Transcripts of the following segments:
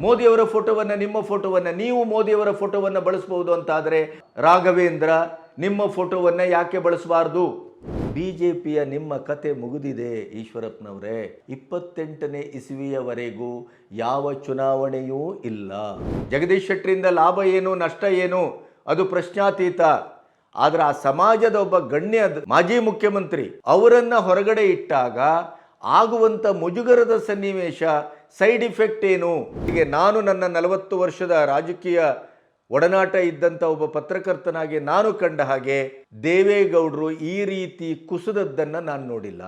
ಮೋದಿಯವರ ಫೋಟೋವನ್ನು, ನಿಮ್ಮ ಫೋಟೋವನ್ನು, ನೀವು ಮೋದಿಯವರ ಫೋಟೋವನ್ನು ಬಳಸಬಹುದು ಅಂತಾದರೆ ರಾಘವೇಂದ್ರ, ನಿಮ್ಮ ಫೋಟೋವನ್ನು ಯಾಕೆ ಬಳಸಬಾರ್ದು? ಪಿಯ ನಿಮ್ಮ ಕತೆ ಮುಗಿದಿದೆ ಈಶ್ವರಪ್ಪನವರೇ. ಇಪ್ಪತ್ತೆಂಟನೇ ಇಸವಿಯವರೆಗೂ ಯಾವ ಚುನಾವಣೆಯೂ ಇಲ್ಲ. ಜಗದೀಶ್ ಶೆಟ್ಟರಿಂದ ಲಾಭ ಏನು, ನಷ್ಟ ಏನು? ಅದು ಪ್ರಶ್ನಾತೀತ. ಆದರೆ ಆ ಸಮಾಜದ ಒಬ್ಬ ಗಣ್ಯ ಮಾಜಿ ಮುಖ್ಯಮಂತ್ರಿ ಅವರನ್ನು ಹೊರಗಡೆ ಇಟ್ಟಾಗ ಆಗುವಂಥ ಮುಜುಗರದ ಸನ್ನಿವೇಶ ಸೈಡ್ ಇಫೆಕ್ಟ್ ಏನು? ಹೀಗೆ ನಾನು ನನ್ನ ನಲವತ್ತು ವರ್ಷದ ರಾಜಕೀಯ ಒಡನಾಟ ಇದ್ದಂಥ ಒಬ್ಬ ಪತ್ರಕರ್ತನಾಗಿ ನಾನು ಕಂಡ ಹಾಗೆ ದೇವೇಗೌಡರು ಈ ರೀತಿ ಕುಸಿದದ್ದನ್ನು ನಾನು ನೋಡಿಲ್ಲ.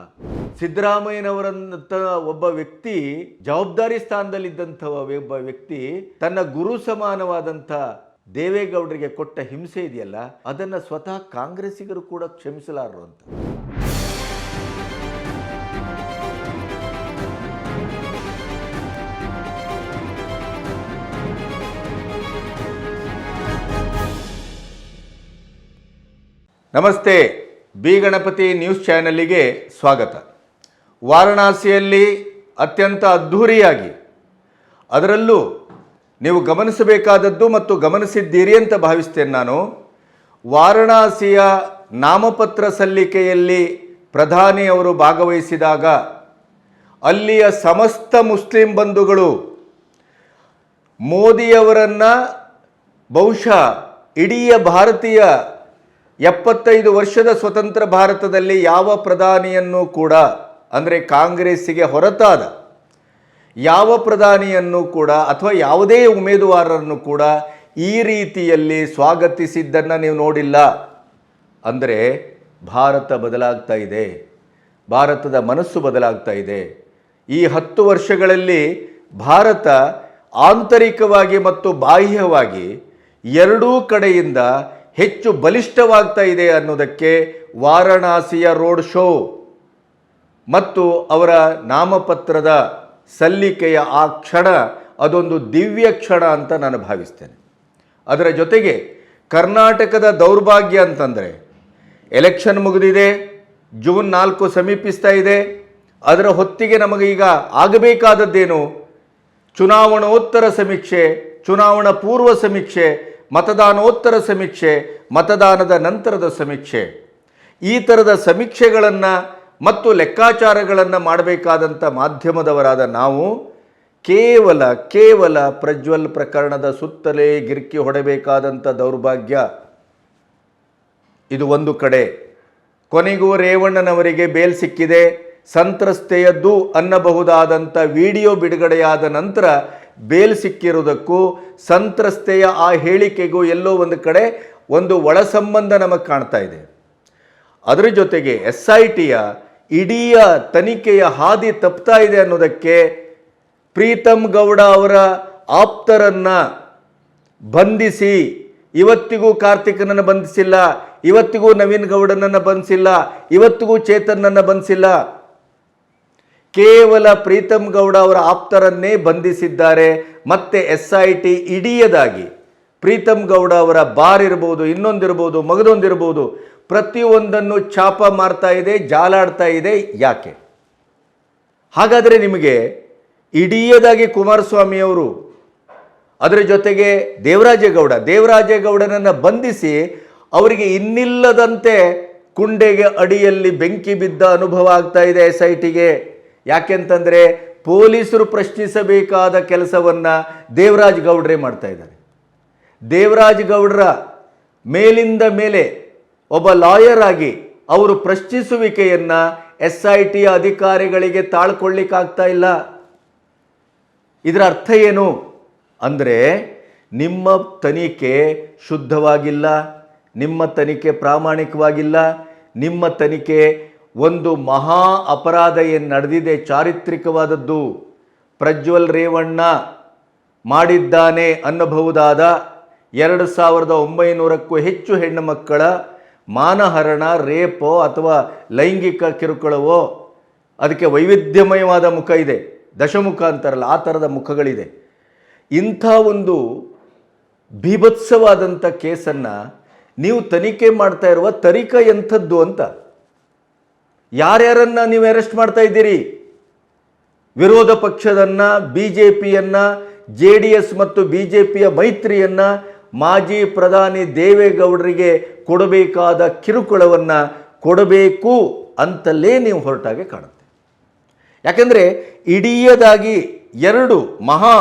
ಸಿದ್ದರಾಮಯ್ಯನವರಂತ ಒಬ್ಬ ವ್ಯಕ್ತಿ, ಜವಾಬ್ದಾರಿ ಸ್ಥಾನದಲ್ಲಿದ್ದಂಥ ಒಬ್ಬ ವ್ಯಕ್ತಿ, ತನ್ನ ಗುರು ಸಮಾನವಾದಂಥ ದೇವೇಗೌಡರಿಗೆ ಕೊಟ್ಟ ಹಿಂಸೆ ಇದೆಯಲ್ಲ? ಅದನ್ನು ಸ್ವತಃ ಕಾಂಗ್ರೆಸ್ಸಿಗರು ಕೂಡ ಕ್ಷಮಿಸಲಾರರು ಅಂತ. ನಮಸ್ತೆ, ಬಿ ಗಣಪತಿ ನ್ಯೂಸ್ ಚಾನೆಲ್ಲಿಗೆ ಸ್ವಾಗತ. ವಾರಣಾಸಿಯಲ್ಲಿ ಅತ್ಯಂತ ಅದ್ಧೂರಿಯಾಗಿ, ಅದರಲ್ಲೂ ನೀವು ಗಮನಿಸಬೇಕಾದದ್ದು ಮತ್ತು ಗಮನಿಸಿದ್ದೀರಿ ಅಂತ ಭಾವಿಸ್ತೇನೆ ನಾನು, ವಾರಣಾಸಿಯ ನಾಮಪತ್ರ ಸಲ್ಲಿಕೆಯಲ್ಲಿ ಪ್ರಧಾನಿಯವರು ಭಾಗವಹಿಸಿದಾಗ, ಅಲ್ಲಿಯ ಸಮಸ್ತ ಮುಸ್ಲಿಂ ಬಂಧುಗಳು ಮೋದಿಯವರನ್ನು ಬಹುಶಃ ಇಡೀ ಭಾರತೀಯ ಎಪ್ಪತ್ತೈದು ವರ್ಷದ ಸ್ವತಂತ್ರ ಭಾರತದಲ್ಲಿ ಯಾವ ಪ್ರಧಾನಿಯನ್ನು ಕೂಡ, ಅಂದರೆ ಕಾಂಗ್ರೆಸ್ಸಿಗೆ ಹೊರತಾದ, ಯಾವ ಪ್ರಧಾನಿಯನ್ನು ಕೂಡ ಅಥವಾ ಯಾವುದೇ ಉಮೇದುವಾರರನ್ನು ಕೂಡ ಈ ರೀತಿಯಲ್ಲಿ ಸ್ವಾಗತಿಸಿದ್ದನ್ನು ನೀವು ನೋಡಿಲ್ಲ. ಅಂದರೆ ಭಾರತ ಬದಲಾಗ್ತಾ ಇದೆ, ಭಾರತದ ಮನಸ್ಸು ಬದಲಾಗ್ತಾ ಇದೆ. ಈ ಹತ್ತು ವರ್ಷಗಳಲ್ಲಿ ಭಾರತ ಆಂತರಿಕವಾಗಿ ಮತ್ತು ಬಾಹ್ಯವಾಗಿ ಎರಡೂ ಕಡೆಯಿಂದ ಹೆಚ್ಚು ಬಲಿಷ್ಠವಾಗ್ತಾ ಇದೆ ಅನ್ನೋದಕ್ಕೆ ವಾರಣಾಸಿಯ ರೋಡ್ ಶೋ ಮತ್ತು ಅವರ ನಾಮಪತ್ರದ ಸಲ್ಲಿಕೆಯ ಆ ಕ್ಷಣ, ಅದೊಂದು ದಿವ್ಯ ಕ್ಷಣ ಅಂತ ನಾನು ಭಾವಿಸ್ತೇನೆ. ಅದರ ಜೊತೆಗೆ ಕರ್ನಾಟಕದ ದೌರ್ಭಾಗ್ಯ ಅಂತಂದರೆ ಎಲೆಕ್ಷನ್ ಮುಗಿದಿದೆ, ಜೂನ್ ನಾಲ್ಕು ಸಮೀಪಿಸ್ತಾ ಇದೆ, ಅದರ ಹೊತ್ತಿಗೆ ನಮಗೆ ಈಗ ಆಗಬೇಕಾದದ್ದೇನು? ಚುನಾವಣೋತ್ತರ ಸಮೀಕ್ಷೆ, ಚುನಾವಣಾ ಪೂರ್ವ ಸಮೀಕ್ಷೆ ಮತದಾನೋತ್ತರ ಸಮೀಕ್ಷೆ, ಮತದಾನದ ನಂತರದ ಸಮೀಕ್ಷೆ. ಈ ಥರದ ಸಮೀಕ್ಷೆಗಳನ್ನು ಮತ್ತು ಲೆಕ್ಕಾಚಾರಗಳನ್ನು ಮಾಡಬೇಕಾದಂಥ ಮಾಧ್ಯಮದವರಾದ ನಾವು ಕೇವಲ ಕೇವಲ ಪ್ರಜ್ವಲ್ ಪ್ರಕರಣದ ಸುತ್ತಲೇ ಗಿರ್ಕಿ ಹೊಡಬೇಕಾದಂಥ ದೌರ್ಭಾಗ್ಯ. ಇದು ಒಂದು ಕಡೆ. ಕೊನೆಗೂ ರೇವಣ್ಣನವರಿಗೆ ಬೇಲ್ ಸಿಕ್ಕಿದೆ. ಸಂತ್ರಸ್ತೆಯದ್ದು ಅನ್ನಬಹುದಾದಂಥ ವಿಡಿಯೋ ಬಿಡುಗಡೆಯಾದ ನಂತರ ಬೇಲ್ ಸಿಕ್ಕಿರುವುದಕ್ಕೂ ಸಂತ್ರಸ್ತೆಯ ಆ ಹೇಳಿಕೆಗೂ ಎಲ್ಲೋ ಒಂದು ಕಡೆ ಒಂದು ಒಳ ಸಂಬಂಧ ನಮಗೆ ಕಾಣ್ತಾ ಇದೆ. ಅದರ ಜೊತೆಗೆ ಎಸ್ ಐ ಟಿಯ ಇಡೀ ತನಿಖೆಯ ಹಾದಿ ತಪ್ತಾ ಇದೆ ಅನ್ನೋದಕ್ಕೆ ಪ್ರೀತಮ್ ಗೌಡ ಅವರ ಆಪ್ತರನ್ನು ಬಂಧಿಸಿ, ಇವತ್ತಿಗೂ ಕಾರ್ತಿಕನನ್ನು ಬಂಧಿಸಿಲ್ಲ, ಇವತ್ತಿಗೂ ನವೀನ್ ಗೌಡನನ್ನು ಬಂಧಿಸಿಲ್ಲ, ಇವತ್ತಿಗೂ ಚೇತನ್ನನ್ನು ಬಂಧಿಸಿಲ್ಲ ಕೇವಲ ಪ್ರೀತಮ್ ಗೌಡ ಅವರ ಆಪ್ತರನ್ನೇ ಬಂಧಿಸಿದ್ದಾರೆ, ಮತ್ತೆ ಎಸ್ ಐ ಟಿ ಇಡಿಯದಾಗಿ ಪ್ರೀತಮ್ ಗೌಡ ಅವರ ಬಾರ್ ಇರ್ಬೋದು, ಇನ್ನೊಂದಿರ್ಬೋದು, ಮಗದೊಂದಿರ್ಬೋದು, ಪ್ರತಿಯೊಂದನ್ನು ಛಾಪ ಮಾರ್ತಾ ಇದೆ, ಜಾಲಾಡ್ತಾ ಇದೆ, ಯಾಕೆ? ಹಾಗಾದರೆ ನಿಮಗೆ ಇಡೀಯದಾಗಿ ಕುಮಾರಸ್ವಾಮಿಯವರು ಅದರ ಜೊತೆಗೆ ದೇವರಾಜೇಗೌಡ, ದೇವರಾಜೇಗೌಡನನ್ನು ಬಂಧಿಸಿ ಅವರಿಗೆ ಇನ್ನಿಲ್ಲದಂತೆ ಕುಂಡೆಗೆ ಅಡಿಯಲ್ಲಿ ಬೆಂಕಿ ಬಿದ್ದ ಅನುಭವ ಆಗ್ತಾ ಇದೆ ಎಸ್ ಐ ಟಿಗೆ ಯಾಕೆಂತಂದರೆ ಪೊಲೀಸರು ಪ್ರಶ್ನಿಸಬೇಕಾದ ಕೆಲಸವನ್ನು ದೇವರಾಜ್ ಗೌಡ್ರೇ ಮಾಡ್ತಾ ಇದ್ದಾರೆ. ದೇವರಾಜ್ ಗೌಡ್ರ ಮೇಲಿಂದ ಮೇಲೆ ಒಬ್ಬ ಲಾಯರ್ ಆಗಿ ಅವರು ಪ್ರಶ್ನಿಸುವಿಕೆಯನ್ನು ಎಸ್ ಐ ಟಿ ಅಧಿಕಾರಿಗಳಿಗೆ ತಾಳ್ಕೊಳ್ಳಿಕ್ಕಾಗ್ತಾ ಇಲ್ಲ. ಇದರ ಅರ್ಥ ಏನು? ಅಂದರೆ ನಿಮ್ಮ ತನಿಖೆ ಶುದ್ಧವಾಗಿಲ್ಲ, ನಿಮ್ಮ ತನಿಖೆ ಪ್ರಾಮಾಣಿಕವಾಗಿಲ್ಲ, ನಿಮ್ಮ ತನಿಖೆ ಒಂದು ಮಹಾ ಅಪರಾಧ ಏನು ನಡೆದಿದೆ, ಚಾರಿತ್ರಿಕವಾದದ್ದು. ಪ್ರಜ್ವಲ್ ರೇವಣ್ಣ ಮಾಡಿದ್ದಾನೆ ಅನ್ನಬಹುದಾದ ಎರಡು ಸಾವಿರದ ಒಂಬೈನೂರಕ್ಕೂ ಹೆಚ್ಚು ಹೆಣ್ಣು ಮಕ್ಕಳ ಮಾನಹರಣ, ರೇಪೋ ಅಥವಾ ಲೈಂಗಿಕ ಕಿರುಕುಳವೋ? ಅದಕ್ಕೆ ವೈವಿಧ್ಯಮಯವಾದ ಮುಖ ಇದೆ ದಶಮುಖ ಅಂತಾರಲ್ಲ ಆ ಥರದ ಮುಖಗಳಿದೆ. ಇಂಥ ಒಂದು ಬೀಭತ್ಸವಾದಂಥ ಕೇಸನ್ನು ನೀವು ತನಿಖೆ ಮಾಡ್ತಾ ಇರುವ ತರಿಕ ಎಂಥದ್ದು ಅಂತ ಯಾರ್ಯಾರನ್ನ ನೀವು ಅರೆಸ್ಟ್ ಮಾಡ್ತಾ ಇದ್ದೀರಿ? ವಿರೋಧ ಪಕ್ಷದನ್ನ ಬಿ ಜೆ ಪಿಯನ್ನು ಜೆ ಡಿ ಎಸ್ ಮತ್ತು ಬಿ ಜೆ ಪಿಯ ಮೈತ್ರಿಯನ್ನು ಮಾಜಿ ಪ್ರಧಾನಿ ದೇವೇಗೌಡರಿಗೆ ಕೊಡಬೇಕಾದ ಕಿರುಕುಳವನ್ನು ಕೊಡಬೇಕು ಅಂತಲೇ ನೀವು ಹೊರಟಾಗೆ ಕಾಣುತ್ತೆ. ಯಾಕೆಂದರೆ ಇಡೀಯದಾಗಿ ಎರಡು ಮಹಾ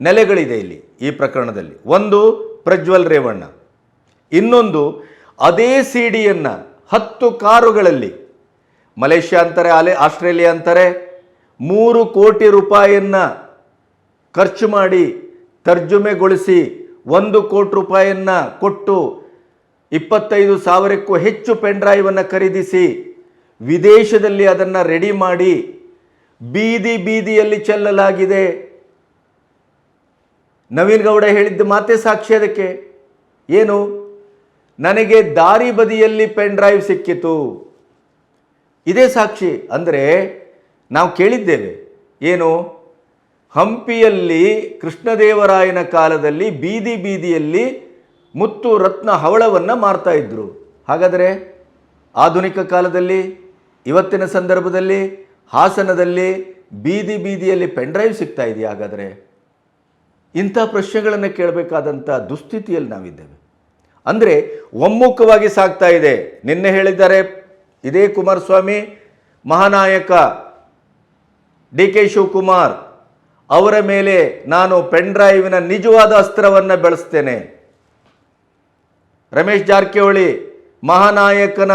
ನೆಲೆಗಳಿದೆ ಇಲ್ಲಿ ಈ ಪ್ರಕರಣದಲ್ಲಿ. ಒಂದು ಪ್ರಜ್ವಲ್ ರೇವಣ್ಣ, ಇನ್ನೊಂದು ಅದೇ ಸಿಡಿಯನ್ನು ಹತ್ತು ಕಾರುಗಳಲ್ಲಿ ಮಲೇಷ್ಯಾ ಅಂತಾರೆ ಅಲೆ ಆಸ್ಟ್ರೇಲಿಯಾ ಅಂತಾರೆ, ಮೂರು ಕೋಟಿ ರೂಪಾಯಿಯನ್ನು ಖರ್ಚು ಮಾಡಿ ತರ್ಜುಮೆಗೊಳಿಸಿ ಒಂದು ಕೋಟಿ ರೂಪಾಯಿಯನ್ನು ಕೊಟ್ಟು ಇಪ್ಪತ್ತೈದು ಸಾವಿರಕ್ಕೂ ಹೆಚ್ಚು ಪೆನ್ ಡ್ರೈವನ್ನು ಖರೀದಿಸಿ ವಿದೇಶದಲ್ಲಿ ಅದನ್ನು ರೆಡಿ ಮಾಡಿ ಬೀದಿ ಬೀದಿಯಲ್ಲಿ ಚೆಲ್ಲಲಾಗಿದೆ. ನವೀನ್ ಗೌಡ ಹೇಳಿದ್ದ ಮಾತೆ ಸಾಕ್ಷಿ ಅದಕ್ಕೆ. ಏನು? ನನಗೆ ದಾರಿ ಬದಿಯಲ್ಲಿ ಪೆನ್ ಡ್ರೈವ್ ಸಿಕ್ಕಿತು. ಇದೇ ಸಾಕ್ಷಿ ಅಂದರೆ ನಾವು ಕೇಳಿದ್ದೇವೆ. ಏನು? ಹಂಪಿಯಲ್ಲಿ ಕೃಷ್ಣದೇವರಾಯನ ಕಾಲದಲ್ಲಿ ಬೀದಿ ಬೀದಿಯಲ್ಲಿ ಮುತ್ತು ರತ್ನ ಹವಳವನ್ನು ಮಾರ್ತಾ ಇದ್ದರು ಹಾಗಾದರೆ ಆಧುನಿಕ ಕಾಲದಲ್ಲಿ, ಇವತ್ತಿನ ಸಂದರ್ಭದಲ್ಲಿ, ಹಾಸನದಲ್ಲಿ ಬೀದಿ ಬೀದಿಯಲ್ಲಿ ಪೆನ್ ಡ್ರೈವ್ ಸಿಗ್ತಾ ಇದೆಯಾ? ಹಾಗಾದರೆ ಇಂಥ ಪ್ರಶ್ನೆಗಳನ್ನು ಕೇಳಬೇಕಾದಂಥ ದುಸ್ಥಿತಿಯಲ್ಲಿ ನಾವಿದ್ದೇವೆ. ಅಂದರೆ ಒಮ್ಮುಖವಾಗಿ ಸಾಗ್ತಾ ಇದೆ. ನಿನ್ನೆ ಹೇಳಿದ್ದಾರೆ ಇದೇ ಕುಮಾರಸ್ವಾಮಿ, ಮಹಾನಾಯಕ ಡಿ ಕೆ ಶಿವಕುಮಾರ್ ಅವರ ಮೇಲೆ ನಾನು ಪೆನ್ ಡ್ರೈವಿನ ನಿಜವಾದ ಅಸ್ತ್ರವನ್ನು ಬೆಳೆಸ್ತೇನೆ. ರಮೇಶ್ ಜಾರಕಿಹೊಳಿ, ಮಹಾನಾಯಕನ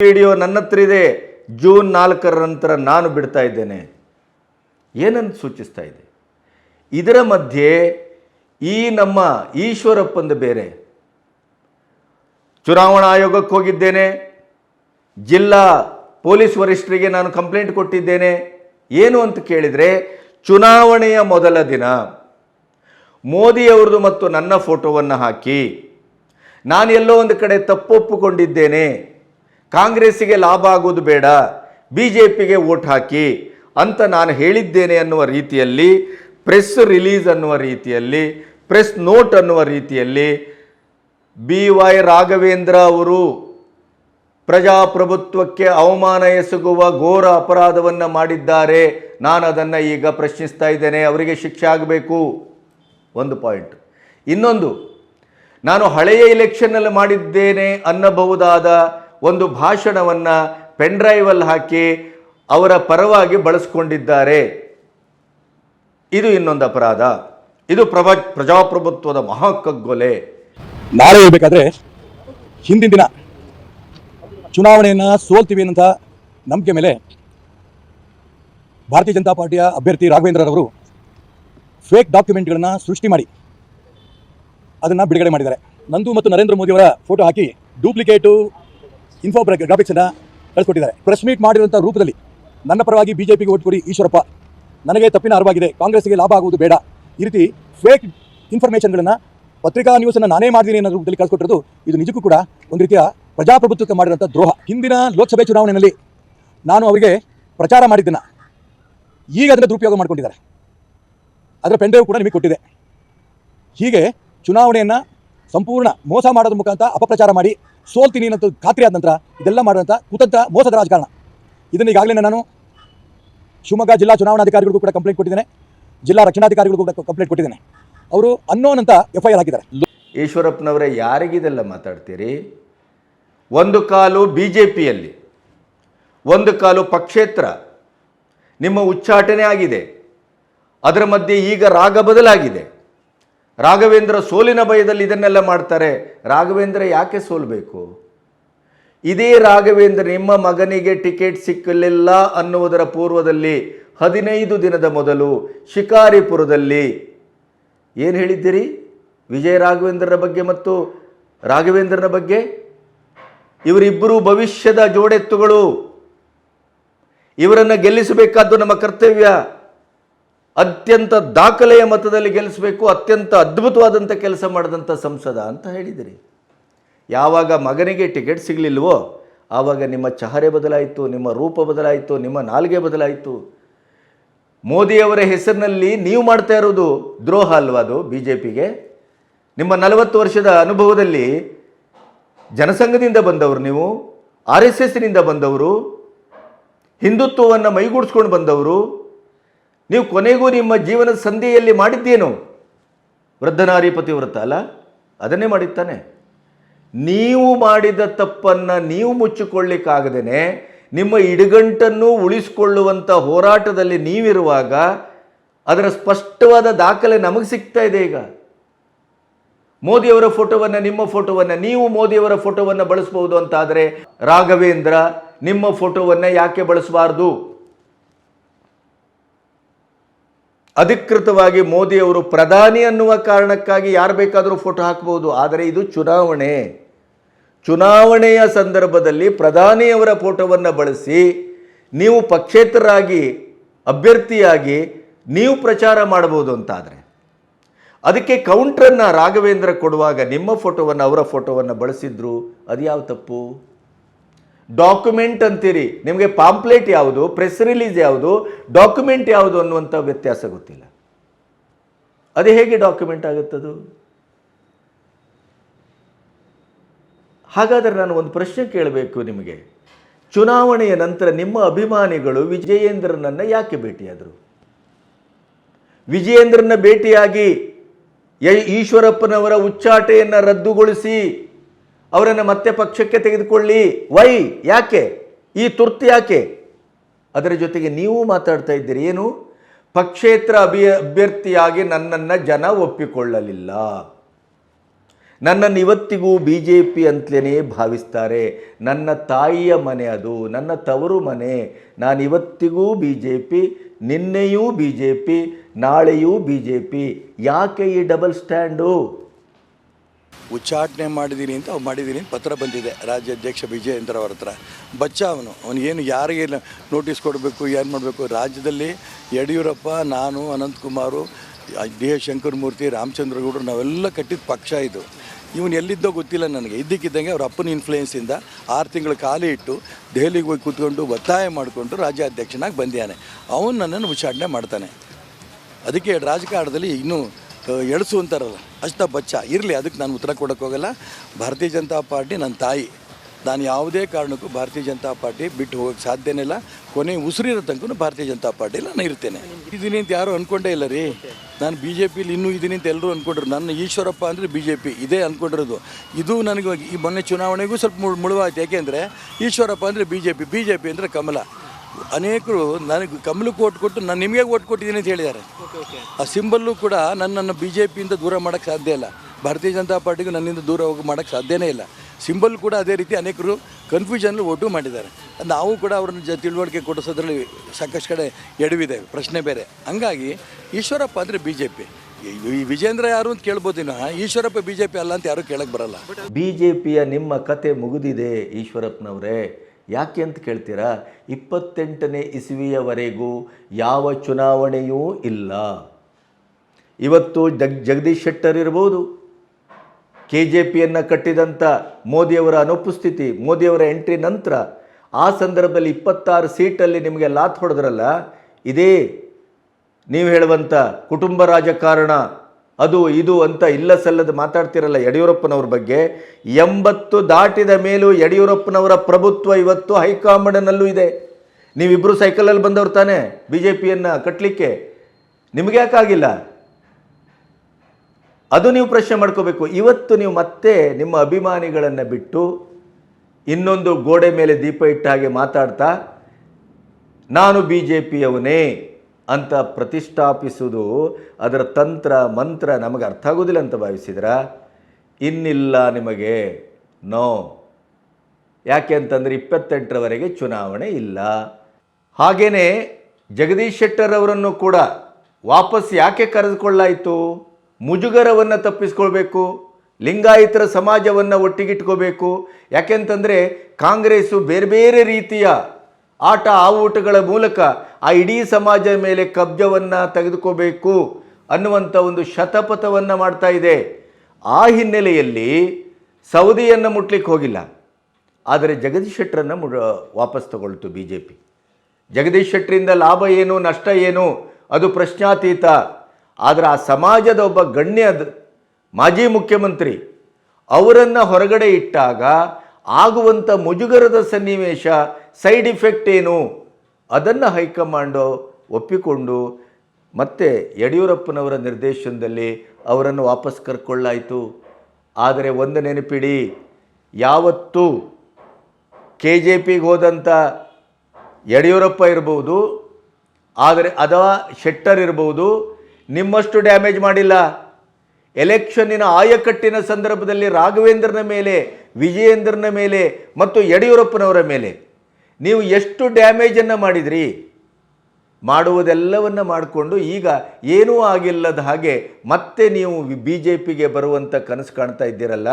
ವಿಡಿಯೋ ನನ್ನ ಹತ್ರ ಇದೆ ಜೂನ್ ನಾಲ್ಕರ ನಂತರ ನಾನು ಬಿಡ್ತಾ ಇದ್ದೇನೆ. ಏನನ್ನು ಸೂಚಿಸ್ತಾ ಇದೆ? ಇದರ ಮಧ್ಯೆ ಈ ನಮ್ಮ ಈಶ್ವರಪ್ಪಂದು ಬೇರೆ. ಚುನಾವಣಾ ಆಯೋಗಕ್ಕೆ ಹೋಗಿದ್ದೇನೆ. ಜಿಲ್ಲಾ ಪೊಲೀಸ್ ವರಿಷ್ಠರಿಗೆ ನಾನು ಕಂಪ್ಲೇಂಟ್ ಕೊಟ್ಟಿದ್ದೇನೆ. ಏನು ಅಂತ ಕೇಳಿದರೆ, ಚುನಾವಣೆಯ ಮೊದಲ ದಿನ ಮೋದಿಯವ್ರದ್ದು ಮತ್ತು ನನ್ನ ಫೋಟೋವನ್ನು ಹಾಕಿ, ನಾನು ಎಲ್ಲೋ ಒಂದು ಕಡೆ ತಪ್ಪೊಪ್ಪಿಕೊಂಡಿದ್ದೇನೆ. ಕಾಂಗ್ರೆಸ್ಸಿಗೆ ಲಾಭ ಆಗೋದು ಬೇಡ ಬಿ ಜೆ ಪಿಗೆ ವೋಟ್ ಹಾಕಿ ಅಂತ ನಾನು ಹೇಳಿದ್ದೇನೆ ಅನ್ನುವ ರೀತಿಯಲ್ಲಿ, ಪ್ರೆಸ್ ರಿಲೀಸ್ ಅನ್ನುವ ರೀತಿಯಲ್ಲಿ, ಪ್ರೆಸ್ ನೋಟ್ ಅನ್ನುವ ರೀತಿಯಲ್ಲಿ ಬಿ ವೈ ರಾಘವೇಂದ್ರ ಅವರು ಪ್ರಜಾಪ್ರಭುತ್ವಕ್ಕೆ ಅವಮಾನ ಎಸಗುವ ಘೋರ ಅಪರಾಧವನ್ನು ಮಾಡಿದ್ದಾರೆ. ನಾನು ಅದನ್ನು ಈಗ ಪ್ರಶ್ನಿಸ್ತಾ ಇದ್ದೇನೆ. ಅವರಿಗೆ ಶಿಕ್ಷೆ ಆಗಬೇಕು. ಒಂದು ಪಾಯಿಂಟ್. ಇನ್ನೊಂದು, ನಾನು ಹಳೆಯ ಇಲೆಕ್ಷನ್ನಲ್ಲಿ ಮಾಡಿದ್ದೇನೆ ಅನ್ನಬಹುದಾದ ಒಂದು ಭಾಷಣವನ್ನು ಪೆನ್ಡ್ರೈವಲ್ಲಿ ಹಾಕಿ ಅವರ ಪರವಾಗಿ ಬಳಸ್ಕೊಂಡಿದ್ದಾರೆ. ಇದು ಇನ್ನೊಂದು ಅಪರಾಧ. ಇದು ಪ್ರಭಾ, ಪ್ರಜಾಪ್ರಭುತ್ವದ ಮಹಾಕಗ್ಗೊಲೆ. ನಾಳೆ ಹೇಳ್ಬೇಕಾದ್ರೆ ಹಿಂದಿನ ದಿನ ಚುನಾವಣೆಯನ್ನು ಸೋಲ್ತೀವಿ ಅನ್ನೋಂಥ ನಂಬಿಕೆ ಮೇಲೆ ಭಾರತೀಯ ಜನತಾ ಪಾರ್ಟಿಯ ಅಭ್ಯರ್ಥಿ ರಾಘವೇಂದ್ರರವರು ಫೇಕ್ ಡಾಕ್ಯುಮೆಂಟ್ಗಳನ್ನು ಸೃಷ್ಟಿ ಮಾಡಿ ಅದನ್ನು ಬಿಡುಗಡೆ ಮಾಡಿದ್ದಾರೆ. ನಂದು ಮತ್ತು ನರೇಂದ್ರ ಮೋದಿಯವರ ಫೋಟೋ ಹಾಕಿ ಡೂಪ್ಲಿಕೇಟು ಇನ್ಫೋ ಗ್ರಾಫಿಕ್ಸನ್ನು ಕಳಿಸ್ಕೊಟ್ಟಿದ್ದಾರೆ. ಪ್ರೆಸ್ ಮೀಟ್ ಮಾಡಿರುವಂಥ ರೂಪದಲ್ಲಿ ನನ್ನ ಪರವಾಗಿ ಬಿ ಜೆ ಪಿಗೆ ಓಟ್ ಕೊಡಿ ಈಶ್ವರಪ್ಪ. ನನಗೆ ತಪ್ಪಿನ ಅರಿವಾಗಿದೆ. ಕಾಂಗ್ರೆಸ್ಗೆ ಲಾಭ ಆಗುವುದು ಬೇಡ. ಈ ರೀತಿ ಫೇಕ್ ಇನ್ಫಾರ್ಮೇಷನ್ಗಳನ್ನು ಪತ್ರಿಕಾ ನ್ಯೂಸನ್ನು ನಾನೇ ಮಾಡಿದ್ದೀನಿ ಅನ್ನೋ ರೂಪದಲ್ಲಿ ಕಳಿಸ್ಕೊಟ್ಟಿರೋದು ಇದು ನಿಜಕ್ಕೂ ಕೂಡ ಒಂದು ರೀತಿಯ ಪ್ರಜಾಪ್ರಭುತ್ವಕ್ಕೆ ಮಾಡಿದಂಥ ದ್ರೋಹ. ಹಿಂದಿನ ಲೋಕಸಭೆ ಚುನಾವಣೆಯಲ್ಲಿ ನಾನು ಅವರಿಗೆ ಪ್ರಚಾರ ಮಾಡಿದ್ದನ್ನು ಈಗ ಅದನ್ನು ದುರುಪಯೋಗ ಮಾಡಿಕೊಂಡಿದ್ದಾರೆ. ಅದರ ಪೆಂಡ್ರೈವ್ ಕೂಡ ನಿಮಗೆ ಕೊಟ್ಟಿದೆ. ಹೀಗೆ ಚುನಾವಣೆಯನ್ನು ಸಂಪೂರ್ಣ ಮೋಸ ಮಾಡೋದ್ರ ಮುಖಾಂತರ ಅಪಪ್ರಚಾರ ಮಾಡಿ ಸೋಲ್ತೀನಿ ಅನ್ನೋದು ಖಾತ್ರಿ ಆದ ನಂತರ ಇದೆಲ್ಲ ಮಾಡುವಂಥ ಕುತಂತ್ರ ಮೋಸದ ರಾಜಕಾರಣ. ಇದನ್ನು ಈಗಾಗಲೇ ನಾನು ಶಿವಮೊಗ್ಗ ಜಿಲ್ಲಾ ಚುನಾವಣಾಧಿಕಾರಿಗಳಿಗೂ ಕೂಡ ಕಂಪ್ಲೇಂಟ್ ಕೊಟ್ಟಿದ್ದೇನೆ. ಜಿಲ್ಲಾ ರಕ್ಷಣಾಧಿಕಾರಿಗಳಿಗೂ ಕೂಡ ಕಂಪ್ಲೇಂಟ್ ಕೊಟ್ಟಿದ್ದೇನೆ. ಅವರು ಅನ್ನೋನಂತ ಎಫ್ ಐ ಆರ್ ಹಾಕಿದ್ದಾರೆ. ಈಶ್ವರಪ್ಪನವರೇ, ಯಾರಿಗಿದೆಲ್ಲ ಮಾತಾಡ್ತೀರಿ? ಒಂದು ಕಾಲು ಬಿ ಜೆ ಪಿಯಲ್ಲಿ ಒಂದು ಕಾಲು ಪಕ್ಷೇತ್ರ ನಿಮ್ಮ ಉಚ್ಚಾಟನೆ ಆಗಿದೆ. ಅದರ ಮಧ್ಯೆ ಈಗ ರಾಗ ಬದಲಾಗಿದೆ. ರಾಘವೇಂದ್ರ ಸೋಲಿನ ಭಯದಲ್ಲಿ ಇದನ್ನೆಲ್ಲ ಮಾಡ್ತಾರೆ. ರಾಘವೇಂದ್ರ ಯಾಕೆ ಸೋಲಬೇಕು? ಇದೇ ರಾಘವೇಂದ್ರ ನಿಮ್ಮ ಮಗನಿಗೆ ಟಿಕೆಟ್ ಸಿಕ್ಕಲಿಲ್ಲ ಅನ್ನುವುದರ ಪೂರ್ವದಲ್ಲಿ ಹದಿನೈದು ದಿನದ ಮೊದಲು ಶಿಕಾರಿಪುರದಲ್ಲಿ ಏನು ಹೇಳಿದ್ದೀರಿ? ವಿಜಯ ರಾಘವೇಂದ್ರರ ಬಗ್ಗೆ ಮತ್ತು ರಾಘವೇಂದ್ರನ ಬಗ್ಗೆ? ಇವರಿಬ್ಬರು ಭವಿಷ್ಯದ ಜೋಡೆತ್ತುಗಳು. ಇವರನ್ನು ಗೆಲ್ಲಿಸಬೇಕಾದ್ದು ನಮ್ಮ ಕರ್ತವ್ಯ. ಅತ್ಯಂತ ದಾಖಲೆಯ ಮತದಲ್ಲಿ ಗೆಲ್ಲಿಸಬೇಕು, ಅತ್ಯಂತ ಅದ್ಭುತವಾದಂಥ ಕೆಲಸ ಮಾಡಿದಂಥ ಸಂಸದ ಅಂತ ಹೇಳಿದಿರಿ. ಯಾವಾಗ ಮಗನಿಗೆ ಟಿಕೆಟ್ ಸಿಗಲಿಲ್ವೋ, ಆವಾಗ ನಿಮ್ಮ ಚಹರೆ ಬದಲಾಯಿತು, ನಿಮ್ಮ ರೂಪ ಬದಲಾಯಿತು, ನಿಮ್ಮ ನಾಲ್ಗೆ ಬದಲಾಯಿತು. ಮೋದಿಯವರ ಹೆಸರಿನಲ್ಲಿ ನೀವು ಮಾಡ್ತಾ ಇರೋದು ದ್ರೋಹ ಅಲ್ವಾ ಅದು ಬಿ ಜೆ ಪಿಗೆ ನಿಮ್ಮ ನಲವತ್ತು ವರ್ಷದ ಅನುಭವದಲ್ಲಿ ಜನಸಂಘದಿಂದ ಬಂದವರು ನೀವು, ಆರ್ ಎಸ್ ಎಸ್ನಿಂದ ಬಂದವರು, ಹಿಂದುತ್ವವನ್ನು ಮೈಗೂಡಿಸ್ಕೊಂಡು ಬಂದವರು, ನೀವು ಕೊನೆಗೂ ನಿಮ್ಮ ಜೀವನದ ಸಂಧಿಯಲ್ಲಿ ಮಾಡಿದ್ದೇನು? ವೃದ್ಧನಾರಿಪತಿ ವ್ರತ ಅಲ್ಲ, ಅದನ್ನೇ ಮಾಡಿದ್ದಾನೆ. ನೀವು ಮಾಡಿದ ತಪ್ಪನ್ನು ನೀವು ಮುಚ್ಚಿಕೊಳ್ಳಿಕ್ಕಾಗದೇ ನಿಮ್ಮ ಇಡುಗಂಟನ್ನು ಉಳಿಸಿಕೊಳ್ಳುವಂಥ ಹೋರಾಟದಲ್ಲಿ ನೀವಿರುವಾಗ ಅದರ ಸ್ಪಷ್ಟವಾದ ದಾಖಲೆ ನಮಗೆ ಸಿಗ್ತಾ ಇದೆ ಈಗ. ಮೋದಿಯವರ ಫೋಟೋವನ್ನು, ನಿಮ್ಮ ಫೋಟೋವನ್ನು, ನೀವು ಮೋದಿಯವರ ಫೋಟೋವನ್ನು ಬಳಸಬಹುದು ಅಂತ ಆದರೆ ರಾಘವೇಂದ್ರ, ನಿಮ್ಮ ಫೋಟೋವನ್ನು ಯಾಕೆ ಬಳಸಬಾರ್ದು? ಅಧಿಕೃತವಾಗಿ ಮೋದಿಯವರು ಪ್ರಧಾನಿ ಅನ್ನುವ ಕಾರಣಕ್ಕಾಗಿ ಯಾರು ಬೇಕಾದರೂ ಫೋಟೋ ಹಾಕಬಹುದು, ಆದರೆ ಇದು ಚುನಾವಣೆ. ಚುನಾವಣೆಯ ಸಂದರ್ಭದಲ್ಲಿ ಪ್ರಧಾನಿಯವರ ಫೋಟೋವನ್ನು ಬಳಸಿ, ನೀವು ಪಕ್ಷೇತರರಾಗಿ ಅಭ್ಯರ್ಥಿಯಾಗಿ, ನೀವು ಪ್ರಚಾರ ಮಾಡಬಹುದು ಅಂತಾದರೆ. ಅದಕ್ಕೆ ಕೌಂಟ್ರನ್ನು ರಾಘವೇಂದ್ರ ಕೊಡುವಾಗ ನಿಮ್ಮ ಫೋಟೋವನ್ನು, ಅವರ ಫೋಟೋವನ್ನು ಬಳಸಿದ್ರು ಅದು ಯಾವ ತಪ್ಪು? ಡಾಕ್ಯುಮೆಂಟ್ ಅಂತೀರಿ, ನಿಮಗೆ ಪಾಂಪ್ಲೇಟ್ ಯಾವುದು, ಪ್ರೆಸ್ ರಿಲೀಸ್ ಯಾವುದು, ಡಾಕ್ಯುಮೆಂಟ್ ಯಾವುದು ಅನ್ನುವಂಥ ವ್ಯತ್ಯಾಸ ಗೊತ್ತಿಲ್ಲ. ಅದು ಹೇಗೆ ಡಾಕ್ಯುಮೆಂಟ್ ಆಗುತ್ತದು? ಹಾಗಾದರೆ ನಾನು ಒಂದು ಪ್ರಶ್ನೆ ಕೇಳಬೇಕು ನಿಮಗೆ. ಚುನಾವಣೆಯ ನಂತರ ನಿಮ್ಮ ಅಭಿಮಾನಿಗಳು ವಿಜಯೇಂದ್ರನನ್ನು ಯಾಕೆ ಭೇಟಿಯಾದರು? ವಿಜಯೇಂದ್ರನ ಭೇಟಿಯಾಗಿ ಈಶ್ವರಪ್ಪನವರ ಉಚ್ಚಾಟೆಯನ್ನು ರದ್ದುಗೊಳಿಸಿ, ಅವರನ್ನು ಮತ್ತೆ ಪಕ್ಷಕ್ಕೆ ತೆಗೆದುಕೊಳ್ಳಿ. ವೈ? ಯಾಕೆ? ಈ ತುರ್ತು ಯಾಕೆ? ಅದರ ಜೊತೆಗೆ ನೀವು ಮಾತಾಡ್ತಾ ಇದ್ದೀರಿ, ಏನು? ಪಕ್ಷೇತರ ಅಭಿ, ಅಭ್ಯರ್ಥಿಯಾಗಿ ನನ್ನನ್ನು ಜನ ಒಪ್ಪಿಕೊಳ್ಳಲಿಲ್ಲ. ನನ್ನನ್ನು ಇವತ್ತಿಗೂ ಬಿ ಜೆ ಪಿ ಅಂತಲೇ ಭಾವಿಸ್ತಾರೆ. ನನ್ನ ತಾಯಿಯ ಮನೆ ಅದು, ನನ್ನ ತವರು ಮನೆ. ನಾನು ಇವತ್ತಿಗೂ ಬಿ ಜೆ ಪಿ ನಿನ್ನೆಯೂ ಬಿ ಜೆ ಪಿ ನಾಳೆಯೂ ಬಿ ಜೆ ಪಿ ಯಾಕೆ ಈ ಡಬಲ್ ಸ್ಟ್ಯಾಂಡು? ಉಚ್ಚಾಟನೆ ಮಾಡಿದ್ದೀನಿ ಅಂತ ಅವ್ನು ಮಾಡಿದ್ದೀನಿ ಅಂತ ಪತ್ರ ಬಂದಿದೆ. ರಾಜ್ಯಾಧ್ಯಕ್ಷ ವಿಜಯೇಂದ್ರ ಅವ್ರ ಹತ್ರ. ಬಚ್ಚ ಅವನು. ಅವನಿಗೇನು ಯಾರಿಗೆ ನೋಟಿಸ್ ಕೊಡಬೇಕು, ಏನು ಮಾಡಬೇಕು? ರಾಜ್ಯದಲ್ಲಿ ಯಡಿಯೂರಪ್ಪ, ನಾನು, ಅನಂತಕುಮಾರು ಡಿ ಎಸ್ ಶಂಕರಮೂರ್ತಿ ರಾಮಚಂದ್ರಗೌಡರು ನಾವೆಲ್ಲ ಕಟ್ಟಿದ ಪಕ್ಷ ಇದು. ಇವನು ಎಲ್ಲಿದ್ದೋ ಗೊತ್ತಿಲ್ಲ ನನಗೆ. ಇದ್ದಕ್ಕಿದ್ದಂಗೆ ಅವ್ರ ಅಪ್ಪನ ಇನ್ಫ್ಲೂಯೆನ್ಸಿಂದ ಆರು ತಿಂಗಳು ಖಾಲಿ ಇಟ್ಟು ದೆಹಲಿಗೆ ಹೋಗಿ ಕೂತ್ಕೊಂಡು ಒತ್ತಾಯ ಮಾಡಿಕೊಂಡು ರಾಜ್ಯಾಧ್ಯಕ್ಷನಾಗಿ ಬಂದಿದ್ದಾನೆ. ಅವನು ನನ್ನನ್ನು ಉಚ್ಚಾಟನೆ ಮಾಡ್ತಾನೆ. ಅದಕ್ಕೆ ರಾಜಕಾರಣದಲ್ಲಿ ಇನ್ನೂ ಎಳಸು ಅಂತಾರಲ್ಲ ಅಷ್ಟ ಬಚ್ಚ ಇರಲಿ, ಅದಕ್ಕೆ ನಾನು ಉತ್ತರ ಕೊಡೋಕ್ಕೋಗಲ್ಲ. ಭಾರತೀಯ ಜನತಾ ಪಾರ್ಟಿ ನನ್ನ ತಾಯಿ. ನಾನು ಯಾವುದೇ ಕಾರಣಕ್ಕೂ ಭಾರತೀಯ ಜನತಾ ಪಾರ್ಟಿ ಬಿಟ್ಟು ಹೋಗೋಕ್ಕೆ ಸಾಧ್ಯನೇ ಇಲ್ಲ. ಕೊನೆ ಉಸಿರಿರೋ ತನಕ ಭಾರತೀಯ ಜನತಾ ಪಾರ್ಟಿಲಿ ನಾನು ಇರ್ತೇನೆ. ಇದೀನಿ ಅಂತ ಯಾರು ಅಂದ್ಕೊಂಡೇ ಇಲ್ಲ ರೀ. ನಾನು ಬಿ ಜೆ ಪಿಲಿ ಇನ್ನೂ ಇದೀನಿ ಅಂತ ಎಲ್ಲರೂ ಅಂದ್ಕೊಂಡ್ರು ನನ್ನ ಈಶ್ವರಪ್ಪ ಅಂದರೆ ಬಿ ಜೆ ಪಿ ಇದೇ ಅಂದ್ಕೊಂಡಿರೋದು ಇದು ನನಗೆ ಈ ಮೊನ್ನೆ ಚುನಾವಣೆಗೂ ಸ್ವಲ್ಪ ಮುಳು, ಮುಳುವಾಯ್ತು. ಯಾಕೆಂದರೆ ಈಶ್ವರಪ್ಪ ಅಂದರೆ B J P B J P ಅಂದರೆ ಕಮಲ. ಅನೇಕರು ನನಗೆ ಕಮಲಕ್ಕೆ ಓಟ್ ಕೊಟ್ಟು ನಾನು ನಿಮಗೆ ಓಟ್ ಕೊಟ್ಟಿದ್ದೀನಿ ಅಂತ ಹೇಳಿದ್ದಾರೆ. ಆ ಸಿಂಬಲ್ಲು ಕೂಡ ನನ್ನನ್ನು ಬಿ ಜೆ ಪಿಯಿಂದ ದೂರ ಮಾಡೋಕ್ಕೆ ಸಾಧ್ಯ ಇಲ್ಲ. ಭಾರತೀಯ ಜನತಾ ಪಾರ್ಟಿಗೂ ನನ್ನಿಂದ ದೂರ ಹೋಗಿ ಮಾಡೋಕ್ಕೆ ಸಾಧ್ಯನೇ ಇಲ್ಲ. ಸಿಂಬಲ್ ಕೂಡ ಅದೇ ರೀತಿ ಅನೇಕರು ಕನ್ಫ್ಯೂಷನಲ್ಲಿ ಓಟು ಮಾಡಿದ್ದಾರೆ. ನಾವು ಕೂಡ ಅವ್ರನ್ನ ಜ ತಿಳುವಳಿಕೆ ಕೊಡಿಸೋದ್ರಲ್ಲಿ ಸಾಕಷ್ಟು ಕಡೆ ಎಡವಿದೆ, ಪ್ರಶ್ನೆ ಬೇರೆ. ಹಂಗಾಗಿ ಈಶ್ವರಪ್ಪ ಅಂದರೆ ಬಿ ಜೆ ಪಿ ಈ ವಿಜೇಂದ್ರ ಯಾರು ಅಂತ ಕೇಳ್ಬೋದಿನ ಈಶ್ವರಪ್ಪ ಬಿ ಜೆ ಪಿ ಅಲ್ಲ ಅಂತ ಯಾರೂ ಕೇಳಕ್ಕೆ ಬರಲ್ಲ. ಬಿ ಜೆ ಪಿಯ ನಿಮ್ಮ ಕತೆ ಮುಗಿದಿದೆ ಈಶ್ವರಪ್ಪನವರೇ. ಯಾಕೆ ಅಂತ ಕೇಳ್ತೀರಾ? ಇಪ್ಪತ್ತೆಂಟನೇ ಇಸವಿಯವರೆಗೂ ಯಾವ ಚುನಾವಣೆಯೂ ಇಲ್ಲ. ಇವತ್ತು ಜಗ್ ಜಗದೀಶ್ ಶೆಟ್ಟರ್ ಇರ್ಬೋದು. ಕೆ ಜೆ ಪಿಯನ್ನು ಕಟ್ಟಿದಂಥ ಮೋದಿಯವರ ಅನುಪಸ್ಥಿತಿ, ಮೋದಿಯವರ ಎಂಟ್ರಿ ನಂತರ ಆ ಸಂದರ್ಭದಲ್ಲಿ ಇಪ್ಪತ್ತಾರು ಸೀಟಲ್ಲಿ ನಿಮಗೆ ಲಾತ್ ಹೊಡೆದ್ರಲ್ಲ, ಇದೇ ನೀವು ಹೇಳುವಂಥ ಕುಟುಂಬ ರಾಜಕಾರಣ, ಅದು ಇದು ಅಂತ ಇಲ್ಲ ಸಲ್ಲದ ಮಾತಾಡ್ತಿರಲ್ಲ ಯಡಿಯೂರಪ್ಪನವ್ರ ಬಗ್ಗೆ, ಎಂಬತ್ತು ದಾಟಿದ ಮೇಲೂ ಯಡಿಯೂರಪ್ಪನವರ ಪ್ರಭುತ್ವ ಇವತ್ತು ಹೈಕಮಾಂಡ್ನಲ್ಲೂ ಇದೆ. ನೀವಿಬ್ಬರು ಸೈಕಲಲ್ಲಿ ಬಂದವ್ರು ತಾನೇ ಬಿ ಜೆ ಪಿಯನ್ನು ಕಟ್ಟಲಿಕ್ಕೆ ನಿಮಗೆ ಯಾಕಾಗಿಲ್ಲ? ಅದು ನೀವು ಪ್ರಶ್ನೆ ಮಾಡ್ಕೋಬೇಕು. ಇವತ್ತು ನೀವು ಮತ್ತೆ ನಿಮ್ಮ ಅಭಿಮಾನಿಗಳನ್ನು ಬಿಟ್ಟು ಇನ್ನೊಂದು ಗೋಡೆ ಮೇಲೆ ದೀಪ ಇಟ್ಟ ಹಾಗೆ ಮಾತಾಡ್ತಾ, ನಾನು ಬಿ ಜೆ ಪಿಯವನೇ ಅಂತ ಪ್ರತಿಷ್ಠಾಪಿಸುವುದು ಅದರ ತಂತ್ರ, ಮಂತ್ರ ನಮಗೆ ಅರ್ಥ ಆಗೋದಿಲ್ಲ ಅಂತ ಭಾವಿಸಿದ್ರ? ಇನ್ನಿಲ್ಲ ನಿಮಗೆ. ನೋ. ಯಾಕೆ ಅಂತಂದರೆ ಇಪ್ಪತ್ತೆಂಟರವರೆಗೆ ಚುನಾವಣೆ ಇಲ್ಲ. ಹಾಗೆಯೇ ಜಗದೀಶ್ ಶೆಟ್ಟರ್ ಅವರನ್ನು ಕೂಡ ವಾಪಸ್ ಯಾಕೆ ಕರೆದುಕೊಳ್ಳಾಯಿತು? ಮುಜುಗರವನ್ನು ತಪ್ಪಿಸ್ಕೊಳ್ಬೇಕು, ಲಿಂಗಾಯತರ ಸಮಾಜವನ್ನು ಒಟ್ಟಿಗಿಟ್ಕೋಬೇಕು. ಯಾಕೆಂತಂದರೆ ಕಾಂಗ್ರೆಸ್ಸು ಬೇರೆ ಬೇರೆ ರೀತಿಯ ಆಟ ಆವೂಟಗಳ ಮೂಲಕ ಆ ಇಡೀ ಸಮಾಜ ಮೇಲೆ ಕಬ್ಜವನ್ನು ತೆಗೆದುಕೋಬೇಕು ಅನ್ನುವಂಥ ಒಂದು ಶತಪಥವನ್ನು ಮಾಡ್ತಾ ಇದೆ. ಆ ಹಿನ್ನೆಲೆಯಲ್ಲಿ ಸೌದಿಯನ್ನು ಮುಟ್ಲಿಕ್ಕೆ ಹೋಗಿಲ್ಲ. ಆದರೆ ಜಗದೀಶ್ ಶೆಟ್ಟರನ್ನು ಮು ವಾಪಸ್ ತಗೊಳ್ತು ಬಿ ಜೆ ಪಿ ಜಗದೀಶ್ ಶೆಟ್ಟರಿಂದ ಲಾಭ ಏನು, ನಷ್ಟ ಏನು, ಅದು ಪ್ರಶ್ನಾತೀತ. ಆದರೆ ಆ ಸಮಾಜದ ಒಬ್ಬ ಗಣ್ಯ ಮಾಜಿ ಮುಖ್ಯಮಂತ್ರಿ ಅವರನ್ನು ಹೊರಗಡೆ ಇಟ್ಟಾಗ ಆಗುವಂಥ ಮುಜುಗರದ ಸನ್ನಿವೇಶ ಸೈಡ್ ಇಫೆಕ್ಟ್ ಏನು? ಅದನ್ನು ಹೈಕಮಾಂಡು ಒಪ್ಪಿಕೊಂಡು ಮತ್ತೆ ಯಡಿಯೂರಪ್ಪನವರ ನಿರ್ದೇಶನದಲ್ಲಿ ಅವರನ್ನು ವಾಪಸ್ ಕರ್ಕೊಳ್ಳಾಯಿತು. ಆದರೆ ಒಂದು ನೆನಪಿಡಿ, ಯಾವತ್ತೂ ಕೆ ಜೆ ಪಿಗೆ ಹೋದಂಥ ಯಡಿಯೂರಪ್ಪ ಇರ್ಬೋದು, ಆದರೆ ಅಥವಾ ಶೆಟ್ಟರ್ ಇರ್ಬೋದು ನಿಮ್ಮಷ್ಟು ಡ್ಯಾಮೇಜ್ ಮಾಡಿಲ್ಲ. ಎಲೆಕ್ಷನ್ನಿನ ಆಯಕಟ್ಟಿನ ಸಂದರ್ಭದಲ್ಲಿ ರಾಘವೇಂದ್ರನ ಮೇಲೆ, ವಿಜಯೇಂದ್ರನ ಮೇಲೆ ಮತ್ತು ಯಡಿಯೂರಪ್ಪನವರ ಮೇಲೆ ನೀವು ಎಷ್ಟು ಡ್ಯಾಮೇಜನ್ನು ಮಾಡಿದ್ರಿ? ಮಾಡುವುದೆಲ್ಲವನ್ನು ಮಾಡಿಕೊಂಡು ಈಗ ಏನೂ ಆಗಿಲ್ಲದ ಹಾಗೆ ಮತ್ತೆ ನೀವು ಬಿ ಜೆ ಪಿಗೆ ಬರುವಂಥ ಕನಸು ಕಾಣ್ತಾ ಇದ್ದೀರಲ್ಲ?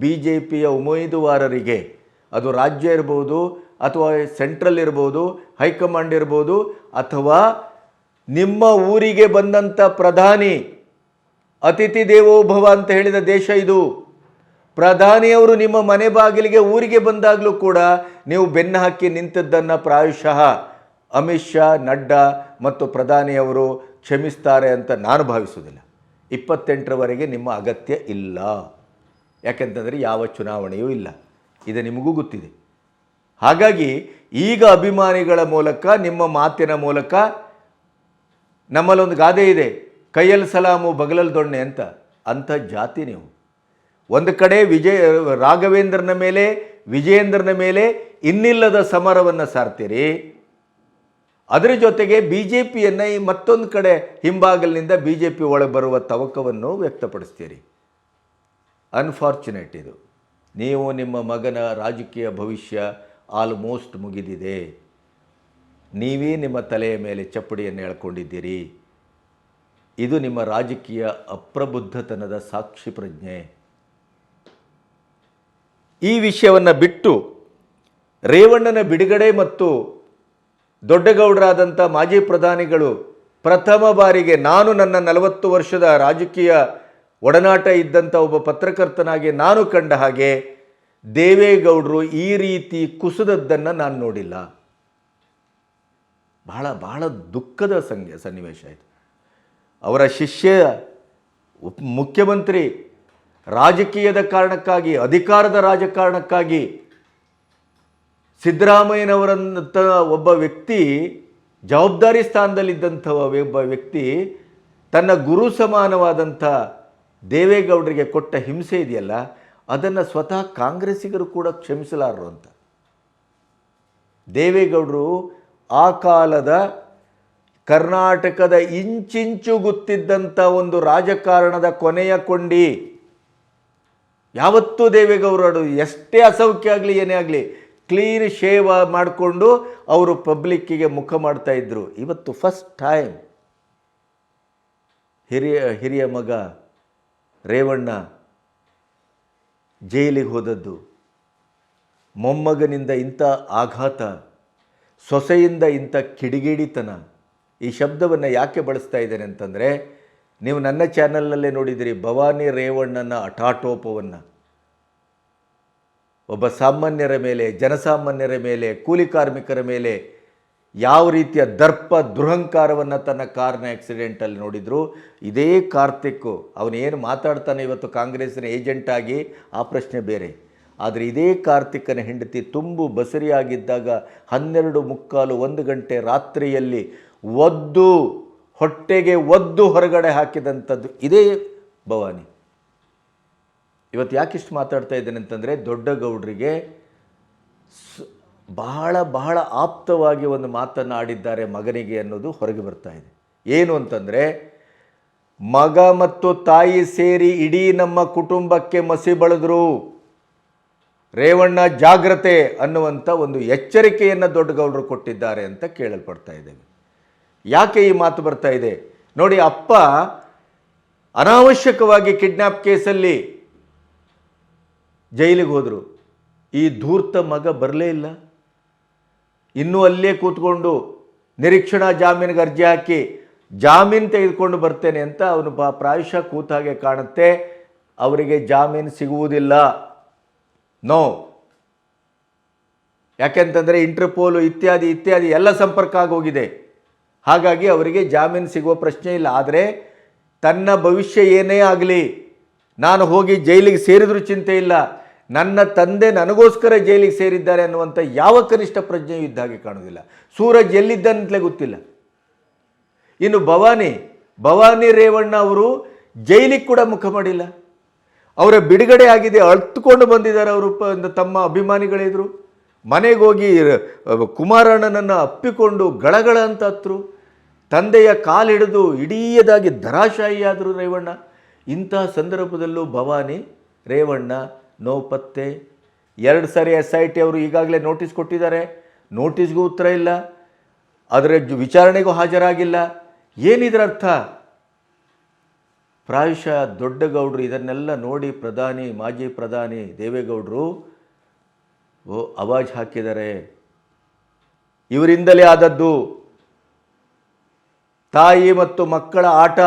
ಬಿ ಜೆ ಪಿಯ ಉಮೇದುವಾರರಿಗೆ. ಅದು ರಾಜ್ಯ ಇರ್ಬೋದು ಅಥವಾ ಸೆಂಟ್ರಲ್ ಇರ್ಬೋದು, ಹೈಕಮಾಂಡ್ ಇರ್ಬೋದು ಅಥವಾ ನಿಮ್ಮ ಊರಿಗೆ ಬಂದಂಥ ಪ್ರಧಾನಿ, ಅತಿಥಿ ದೇವೋಭವ ಅಂತ ಹೇಳಿದ ದೇಶ ಇದು. ಪ್ರಧಾನಿಯವರು ನಿಮ್ಮ ಮನೆ ಬಾಗಿಲಿಗೆ ಊರಿಗೆ ಬಂದಾಗಲೂ ಕೂಡ ನೀವು ಬೆನ್ನು ಹಾಕಿ ನಿಂತದ್ದನ್ನು ಪ್ರಾಯಶಃ ಅಮಿತ್ ಶಾ, ನಡ್ಡಾ ಮತ್ತು ಪ್ರಧಾನಿಯವರು ಕ್ಷಮಿಸ್ತಾರೆ ಅಂತ ನಾನು ಭಾವಿಸುವುದಿಲ್ಲ. ಇಪ್ಪತ್ತೆಂಟರವರೆಗೆ ನಿಮ್ಮ ಅಗತ್ಯ ಇಲ್ಲ. ಯಾಕೆಂತಂದರೆ ಯಾವ ಚುನಾವಣೆಯೂ ಇಲ್ಲ. ಇದು ನಿಮಗೂ ಗೊತ್ತಿದೆ. ಹಾಗಾಗಿ ಈಗ ಅಭಿಮಾನಿಗಳ ಮೂಲಕ, ನಿಮ್ಮ ಮಾತಿನ ಮೂಲಕ ನಮ್ಮಲ್ಲೊಂದು ಗಾದೆ ಇದೆ. ಕೈಯಲ್ಲಿ ಸಲಾಮು ಬಗಲಲ್ಲಿ ದೊಣ್ಣೆ ಅಂತ. ಅಂಥ ಜಾತಿ ನೀವು. ಒಂದು ಕಡೆ ವಿಜಯ, ರಾಘವೇಂದ್ರನ ಮೇಲೆ, ವಿಜಯೇಂದ್ರನ ಮೇಲೆ ಇನ್ನಿಲ್ಲದ ಸಮರವನ್ನು ಸಾರ್ತೀರಿ. ಅದರ ಜೊತೆಗೆ ಬಿ ಜೆ ಪಿಯನ್ನು ಈ ಮತ್ತೊಂದು ಕಡೆ ಹಿಂಬಾಗಲಿನಿಂದ ಬಿ ಜೆ ಪಿ ಒಳಗೆ ಬರುವ ತವಕವನ್ನು ವ್ಯಕ್ತಪಡಿಸ್ತೀರಿ. ಅನ್ಫಾರ್ಚುನೇಟ್ ಇದು. ನೀವು ನಿಮ್ಮ ಮಗನ ರಾಜಕೀಯ ಭವಿಷ್ಯ ಆಲ್ಮೋಸ್ಟ್ ಮುಗಿದಿದೆ. ನೀವೇ ನಿಮ್ಮ ತಲೆಯ ಮೇಲೆ ಚಪ್ಪಡಿಯನ್ನು ಹೇಳ್ಕೊಂಡಿದ್ದೀರಿ ಇದು ನಿಮ್ಮ ರಾಜಕೀಯ ಅಪ್ರಬುದ್ಧತನದ ಸಾಕ್ಷಿ ಪ್ರಜ್ಞೆ. ಈ ವಿಷಯವನ್ನು ಬಿಟ್ಟು ರೇವಣ್ಣನ ಬಿಡುಗಡೆ ಮತ್ತು ದೊಡ್ಡಗೌಡರಾದಂಥ ಮಾಜಿ ಪ್ರಧಾನಿಗಳು ಪ್ರಥಮ ಬಾರಿಗೆ ನಾನು ನನ್ನ ನಲವತ್ತು ವರ್ಷದ ರಾಜಕೀಯ ಒಡನಾಟ ಇದ್ದಂಥ ಒಬ್ಬ ಪತ್ರಕರ್ತನಾಗಿ ನಾನು ಕಂಡ ಹಾಗೆ ದೇವೇಗೌಡರು ಈ ರೀತಿ ಕುಸಿದದ್ದನ್ನು ನಾನು ನೋಡಿಲ್ಲ. ಬಹಳ ಬಹಳ ದುಃಖದ ಸಂಗ ಸನ್ನಿವೇಶ ಇದು. ಅವರ ಶಿಷ್ಯ ಮುಖ್ಯಮಂತ್ರಿ ರಾಜಕೀಯದ ಕಾರಣಕ್ಕಾಗಿ, ಅಧಿಕಾರದ ರಾಜಕಾರಣಕ್ಕಾಗಿ ಸಿದ್ದರಾಮಯ್ಯನವರಂತ ಒಬ್ಬ ವ್ಯಕ್ತಿ, ಜವಾಬ್ದಾರಿ ಸ್ಥಾನದಲ್ಲಿದ್ದಂಥ ಒಬ್ಬ ವ್ಯಕ್ತಿ, ತನ್ನ ಗುರು ಸಮಾನವಾದಂಥ ದೇವೇಗೌಡರಿಗೆ ಕೊಟ್ಟ ಹಿಂಸೆ ಇದೆಯಲ್ಲ, ಅದನ್ನು ಸ್ವತಃ ಕಾಂಗ್ರೆಸ್ಸಿಗರು ಕೂಡ ಕ್ಷಮಿಸಲಾರರು ಅಂತ. ದೇವೇಗೌಡರು ಆ ಕಾಲದ ಕರ್ನಾಟಕದ ಇಂಚಿಂಚು ಗೊತ್ತಿದ್ದಂಥ ಒಂದು ರಾಜಕಾರಣದ ಕೊನೆಯ ಕೊಂಡಿ ಯಾವತ್ತೂ ದೇವೇಗೌಡರು ಎಷ್ಟೇ ಅಸೌಖ್ಯ ಆಗಲಿ ಏನೇ ಆಗಲಿ ಕ್ಲೀನ್ ಶೇವ್ ಮಾಡಿಕೊಂಡು ಅವರು ಪಬ್ಲಿಕ್ಕಿಗೆ ಮುಖ ಮಾಡ್ತಾ ಇದ್ದರು ಇವತ್ತು ಫಸ್ಟ್ ಟೈಮ್ ಹಿರಿಯ ಹಿರಿಯ ಮಗ ರೇವಣ್ಣ ಜೈಲಿಗೆ ಹೋದದ್ದು. ಮೊಮ್ಮಗನಿಂದ ಇಂಥ ಆಘಾತ. ಸೊಸೆಯಿಂದ ಇಂಥ ಕಿಡಿಗೇಡಿತನ ಈ ಶಬ್ದವನ್ನು ಯಾಕೆ ಬಳಸ್ತಾ ಇದ್ದೇನೆ ಅಂತಂದರೆ, ನೀವು ನನ್ನ ಚಾನಲ್ನಲ್ಲೇ ನೋಡಿದಿರಿ ಭವಾನಿ ರೇವಣ್ಣನ ಹಠಾಟೋಪವನ್ನು. ಒಬ್ಬ ಸಾಮಾನ್ಯರ ಮೇಲೆ, ಜನಸಾಮಾನ್ಯರ ಮೇಲೆ, ಕೂಲಿ ಕಾರ್ಮಿಕರ ಮೇಲೆ ಯಾವ ರೀತಿಯ ದರ್ಪ ದುರಹಂಕಾರವನ್ನು ತನ್ನ ಕಾರ್ನ ಆ್ಯಕ್ಸಿಡೆಂಟಲ್ಲಿ ನೋಡಿದ್ರು, ಇದೇ ಕಾರ್ತಿಕ್ಕು ಅವನೇನು ಮಾತಾಡ್ತಾನೆ ಇವತ್ತು ಕಾಂಗ್ರೆಸ್ನ ಏಜೆಂಟಾಗಿ ಆ ಪ್ರಶ್ನೆ ಬೇರೆ. ಆದರೆ ಇದೇ ಕಾರ್ತಿಕನ ಹೆಂಡತಿ ತುಂಬು ಬಸರಿಯಾಗಿದ್ದಾಗ ಹನ್ನೆರಡು ಮುಕ್ಕಾಲು ಒಂದು ಗಂಟೆ ರಾತ್ರಿಯಲ್ಲಿ ಒದ್ದು, ಹೊಟ್ಟೆಗೆ ಒದ್ದು ಹೊರಗಡೆ ಹಾಕಿದಂಥದ್ದು. ಇದೇ ಭವಾನಿ. ಇವತ್ತು ಯಾಕಿಷ್ಟು ಮಾತಾಡ್ತಾ ಇದ್ದೇನೆ ಅಂತಂದರೆ ದೊಡ್ಡ ಗೌಡ್ರಿಗೆ ಬಹಳ ಬಹಳ ಆಪ್ತವಾಗಿ ಒಂದು ಮಾತನ್ನು ಆಡಿದ್ದಾರೆ ಮಗನಿಗೆ ಅನ್ನೋದು ಹೊರಗೆ ಬರ್ತಾ ಇದೆ. ಏನು ಅಂತಂದರೆ, ಮಗ ಮತ್ತು ತಾಯಿ ಸೇರಿ ಇಡೀ ನಮ್ಮ ಕುಟುಂಬಕ್ಕೆ ಮಸಿ ಬಳಿದ್ರು. ರೇವಣ್ಣ ಜಾಗ್ರತೆ ಅನ್ನುವಂಥ ಒಂದು ಎಚ್ಚರಿಕೆಯನ್ನು ದೊಡ್ಡಗೌಡರು ಕೊಟ್ಟಿದ್ದಾರೆ ಅಂತ ಕೇಳಲ್ಪಡ್ತಾ ಇದ್ದೇವೆ. ಯಾಕೆ ಈ ಮಾತು ಬರ್ತಾ ಇದೆ? ನೋಡಿ, ಅಪ್ಪ ಅನಾವಶ್ಯಕವಾಗಿ ಕಿಡ್ನ್ಯಾಪ್ ಕೇಸಲ್ಲಿ ಜೈಲಿಗೆ ಹೋದರು. ಈ ಧೂರ್ತ ಮಗ ಬರಲೇ ಇಲ್ಲ. ಇನ್ನೂ ಅಲ್ಲೇ ಕೂತ್ಕೊಂಡು ನಿರೀಕ್ಷಣಾ ಜಾಮೀನಿಗೆ ಅರ್ಜಿ ಹಾಕಿ ಜಾಮೀನು ತೆಗೆದುಕೊಂಡು ಬರ್ತೇನೆ ಅಂತ ಅವನು ಪ್ರಾಯಶಃ ಪ್ರಾಯಶಃ ಕೂತಾಗೆ ಕಾಣುತ್ತೆ. ಅವರಿಗೆ ಜಾಮೀನು ಸಿಗುವುದಿಲ್ಲ. ನೋ. ಯಾಕೆಂತಂದರೆ ಇಂಟರ್ಪೋಲು ಇತ್ಯಾದಿ ಇತ್ಯಾದಿ ಎಲ್ಲ ಸಂಪರ್ಕ ಆಗೋಗಿದೆ. ಹಾಗಾಗಿ ಅವರಿಗೆ ಜಾಮೀನು ಸಿಗುವ ಪ್ರಶ್ನೆ ಇಲ್ಲ. ಆದರೆ ತನ್ನ ಭವಿಷ್ಯ ಏನೇ ಆಗಲಿ, ನಾನು ಹೋಗಿ ಜೈಲಿಗೆ ಸೇರಿದ್ರೂ ಚಿಂತೆ ಇಲ್ಲ. ನನ್ನ ತಂದೆ ನನಗೋಸ್ಕರ ಜೈಲಿಗೆ ಸೇರಿದ್ದಾರೆ ಅನ್ನುವಂಥ ಯಾವ ಕನಿಷ್ಠ ಪ್ರಜ್ಞೆಯೂ ಇದ್ದ ಹಾಗೆ ಕಾಣುವುದಿಲ್ಲ. ಸೂರಜ್ ಎಲ್ಲಿದ್ದಂತಲೇ ಗೊತ್ತಿಲ್ಲ. ಇನ್ನು ಭವಾನಿ ಭವಾನಿ ರೇವಣ್ಣ ಅವರು ಜೈಲಿಗೆ ಕೂಡ ಮುಖ ಮಾಡಿಲ್ಲ. ಅವರ ಬಿಡುಗಡೆ ಆಗಿದೆ, ಅಳ್ತುಕೊಂಡು ಬಂದಿದ್ದಾರೆ ಅವರು ತಮ್ಮ ಅಭಿಮಾನಿಗಳಿದ್ರು ಮನೆಗೆ ಹೋಗಿ ಕುಮಾರಣ್ಣನನ್ನು ಅಪ್ಪಿಕೊಂಡು ಗಳಗಳ ಅಂತ ತಂದೆಯ ಕಾಲಿಡಿದು ಇಡೀಯದಾಗಿ ಧರಾಶಾಹಿಯಾದರು ರೇವಣ್ಣ. ಇಂತಹ ಸಂದರ್ಭದಲ್ಲೂ ಭವಾನಿ, ರೇವಣ್ಣ, ನೋ ಪತ್ತೆ. ಎರಡು ಸಾರಿ ಎಸ್ ಐ ಟಿ ಅವರು ಈಗಾಗಲೇ ನೋಟಿಸ್ ಕೊಟ್ಟಿದ್ದಾರೆ. ನೋಟಿಸ್ಗೂ ಉತ್ತರ ಇಲ್ಲ. ಅದರ ವಿಚಾರಣೆಗೂ ಹಾಜರಾಗಿಲ್ಲ. ಏನಿದ್ರ ಅರ್ಥ ಪ್ರಾಯಶಃ ದೊಡ್ಡಗೌಡರು ಇದನ್ನೆಲ್ಲ ನೋಡಿ ಪ್ರಧಾನಿ, ಮಾಜಿ ಪ್ರಧಾನಿ ದೇವೇಗೌಡರು, ಓ, ಅವಾಜ್ ಹಾಕಿದ್ದಾರೆ ಇವರಿಂದಲೇ ಆದದ್ದು, ತಾಯಿ ಮತ್ತು ಮಕ್ಕಳ ಆಟ,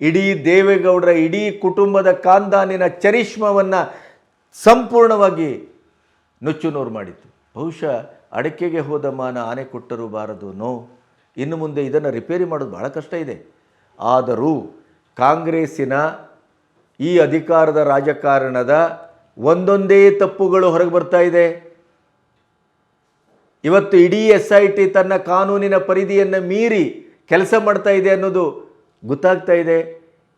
ಇಡೀ ದೇವೇಗೌಡರ, ಇಡೀ ಕುಟುಂಬದ ಕಾಂದಾನಿನ ಚರಿಷ್ಮವನ್ನು ಸಂಪೂರ್ಣವಾಗಿ ನುಚ್ಚುನೂರು ಮಾಡಿತ್ತು. ಬಹುಶಃ ಅಡಕೆಗೆ ಹೋದ ಮಾನ ಆನೆ ಕೊಟ್ಟರೂ ಬಾರದು, ನೋ. ಇನ್ನು ಮುಂದೆ ಇದನ್ನು ರಿಪೇರಿ ಮಾಡೋದು ಭಾಳ ಕಷ್ಟ ಇದೆ. ಆದರೂ ಕಾಂಗ್ರೆಸ್ಸಿನ ಈ ಅಧಿಕಾರದ ರಾಜಕಾರಣದ ಒಂದೊಂದೇ ತಪ್ಪುಗಳು ಹೊರಗೆ ಬರ್ತಾ ಇದೆ. ಇವತ್ತು ಇಡೀ ಎಸ್ ಐ ಟಿ ತನ್ನ ಕಾನೂನಿನ ಪರಿಧಿಯನ್ನು ಮೀರಿ ಕೆಲಸ ಮಾಡ್ತಾ ಇದೆ ಅನ್ನೋದು ಗೊತ್ತಾಗ್ತಾ ಇದೆ.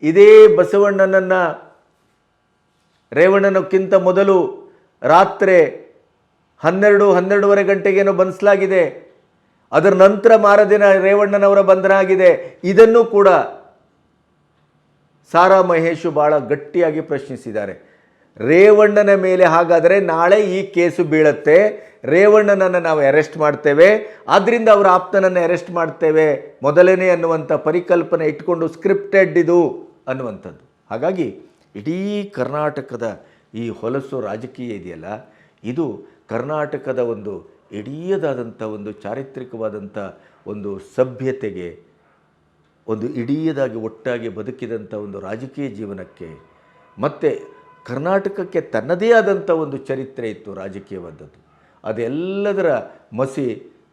ಇದೇ ಬಸವಣ್ಣನನ್ನು ರೇವಣ್ಣನಕ್ಕಿಂತ ಮೊದಲು ರಾತ್ರಿ ಹನ್ನೆರಡು, ಹನ್ನೆರಡೂವರೆ ಗಂಟೆಗೇನೋ ಬಂಧಿಸಲಾಗಿದೆ ಅದರ ನಂತರ ಮಾರದಿನ ರೇವಣ್ಣನವರ ಬಂಧನ ಆಗಿದೆ. ಇದನ್ನು ಕೂಡ ಸಾರಾ ಮಹೇಶು ಭಾಳ ಗಟ್ಟಿಯಾಗಿ ಪ್ರಶ್ನಿಸಿದ್ದಾರೆ. ರೇವಣ್ಣನ ಮೇಲೆ ಹಾಗಾದರೆ ನಾಳೆ ಈ ಕೇಸು ಬೀಳತ್ತೆ. ರೇವಣ್ಣನನ್ನು ನಾವು ಅರೆಸ್ಟ್ ಮಾಡ್ತೇವೆ. ಆದ್ದರಿಂದ ಅವರ ಆಪ್ತನನ್ನು ಅರೆಸ್ಟ್ ಮಾಡ್ತೇವೆ. ಮೊದಲನೇ ಅನ್ನುವಂಥ ಪರಿಕಲ್ಪನೆ ಇಟ್ಕೊಂಡು ಸ್ಕ್ರಿಪ್ಟೆಡ್ ಇದು ಅನ್ನುವಂಥದ್ದು. ಹಾಗಾಗಿ ಇಡೀ ಕರ್ನಾಟಕದ ಈ ಹೊಲಸು ರಾಜಕೀಯ ಇದೆಯಲ್ಲ, ಇದು ಕರ್ನಾಟಕದ ಒಂದು ಇಡೀಯದಾದಂಥ ಒಂದು ಚಾರಿತ್ರಿಕವಾದಂಥ ಒಂದು ಸಭ್ಯತೆಗೆ ಒಂದು ಇಡೀಯದಾಗಿ ಒಟ್ಟಾಗಿ ಬದುಕಿದಂಥ ಒಂದು ರಾಜಕೀಯ ಜೀವನಕ್ಕೆ ಮತ್ತು ಕರ್ನಾಟಕಕ್ಕೆ ತನ್ನದೇ ಆದಂಥ ಒಂದು ಚರಿತ್ರೆ ಇತ್ತು ರಾಜಕೀಯವಾದದ್ದು. ಅದೆಲ್ಲದರ ಮಸಿ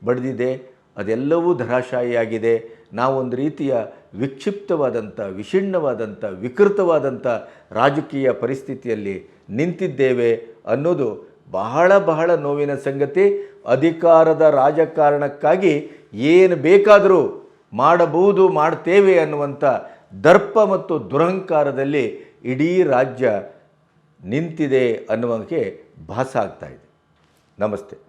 ಬಡಿದಿದೆ, ಅದೆಲ್ಲವೂ ಧರಾಶಾಹಿಯಾಗಿದೆ ನಾವೊಂದು ರೀತಿಯ ವಿಕ್ಷಿಪ್ತವಾದಂಥ ವಿಷಿಣ್ಣವಾದಂಥ ವಿಕೃತವಾದಂಥ ರಾಜಕೀಯ ಪರಿಸ್ಥಿತಿಯಲ್ಲಿ ನಿಂತಿದ್ದೇವೆ ಅನ್ನೋದು ಬಹಳ ಬಹಳ ನೋವಿನ ಸಂಗತಿ. ಅಧಿಕಾರದ ರಾಜಕಾರಣಕ್ಕಾಗಿ ಏನು ಬೇಕಾದರೂ ಮಾಡಬಹುದು ಮಾಡ್ತೇವೆ ಅನ್ನುವಂಥ ದರ್ಪ ಮತ್ತು ದುರಹಂಕಾರದಲ್ಲಿ ಇಡೀ ರಾಜ್ಯ ನಿಂತಿದೆ ಅನ್ನುವಂಗೆ ಭಾಸ ಆಗ್ತಾ ನಮಸ್ತೆ.